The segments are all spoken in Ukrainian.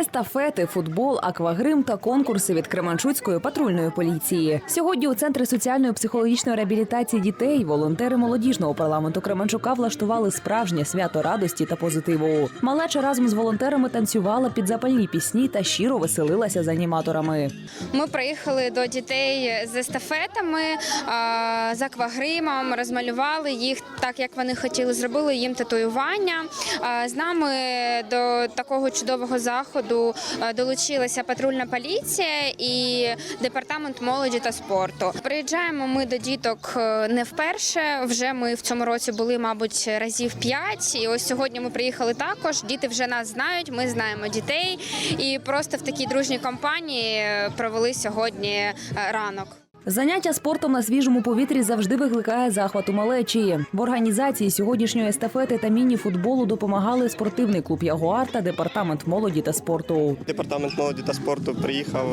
Естафети, футбол, аквагрим та конкурси від Кременчуцької патрульної поліції. Сьогодні у центрі соціальної психологічної реабілітації дітей волонтери молодіжного парламенту Кременчука влаштували справжнє свято радості та позитиву. Малеча разом з волонтерами танцювала під запальні пісні та щиро веселилася з аніматорами. Ми приїхали до дітей з естафетами, з аквагримом, розмалювали їх так, як вони хотіли, зробили їм татуювання. З нами до такого чудового заходу а, долучилася патрульна поліція і департамент молоді та спорту. Приїжджаємо ми до діток е, не вперше. Вже ми в цьому році були, мабуть, разів п'ять. І ось сьогодні ми приїхали також. Діти вже нас знають. Ми знаємо дітей, і просто в такій дружній компанії е, провели сьогодні е, ранок. Заняття спортом на свіжому повітрі завжди викликає захват у малечі. В організації сьогоднішньої естафети та міні-футболу допомагали спортивний клуб Ягуар та департамент молоді та спорту. Департамент молоді та спорту приїхав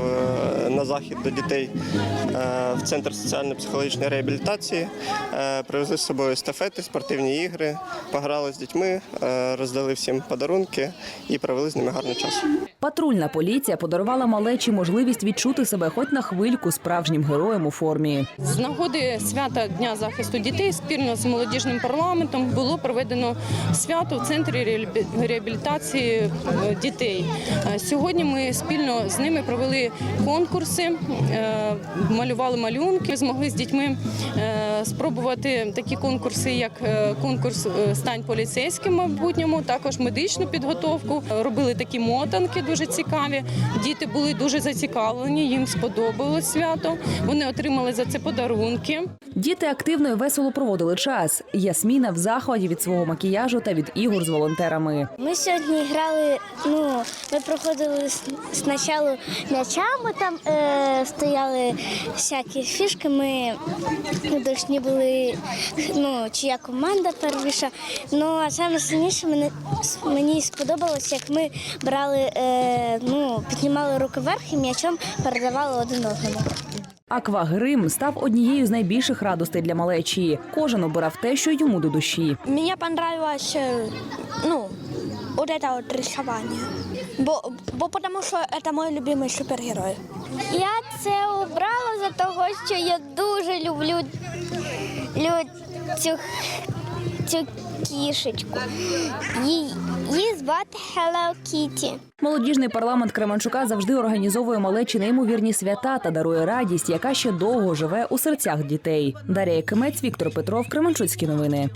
е, на захід до дітей е, в центр соціально-психологічної реабілітації. Е, Привезли з собою естафети, спортивні ігри, пограли з дітьми, роздали всім подарунки і провели з ними гарний час. Патрульна поліція подарувала малечі можливість відчути себе хоч на хвильку справжнім героєм у формі. З нагоди свята Дня захисту дітей спільно з молодіжним парламентом було проведено свято в центрі реабілітації е, дітей. Е, Сьогодні ми спільно з ними провели конкурси, е, малювали малюнки. Змогли з дітьми спробувати такі конкурси, як конкурс стань поліцейським в майбутньому, також медичну підготовку. Робили такі мотанки дуже цікаві. Діти були дуже зацікавлені, їм сподобалось свято. Вони отримали за це подарунки. Діти активно і весело проводили час. Ясміна в захваті від свого макіяжу та від ігор з волонтерами. Ми сьогодні грали. Ну, ми проходили спочатку м'ячами, там е, стояли всякі фішки. Ми дошні були, ну, чия команда первіша. Ну, а саме сильніше мені, мені сподобалось, як ми брали, е, ну, піднімали руки вверх і м'ячом передавали один одному. Аквагрим став однією з найбільших радостей для малечі. Кожен обирав те, що йому до душі. Мне понравилось, э, ну, вот это вот рисование. Бо, бо потому что это мой любимый супергерой. Я це обрала за того, що я дуже люблю, лю- цю, цю кішечку. Її, її звати Hello Kitty. Молодіжний парламент Кременчука завжди організовує малечі неймовірні свята та дарує радість, яка ще довго живе у серцях дітей. Дар'я Кимець, Віктор Петров, Кременчуцькі новини.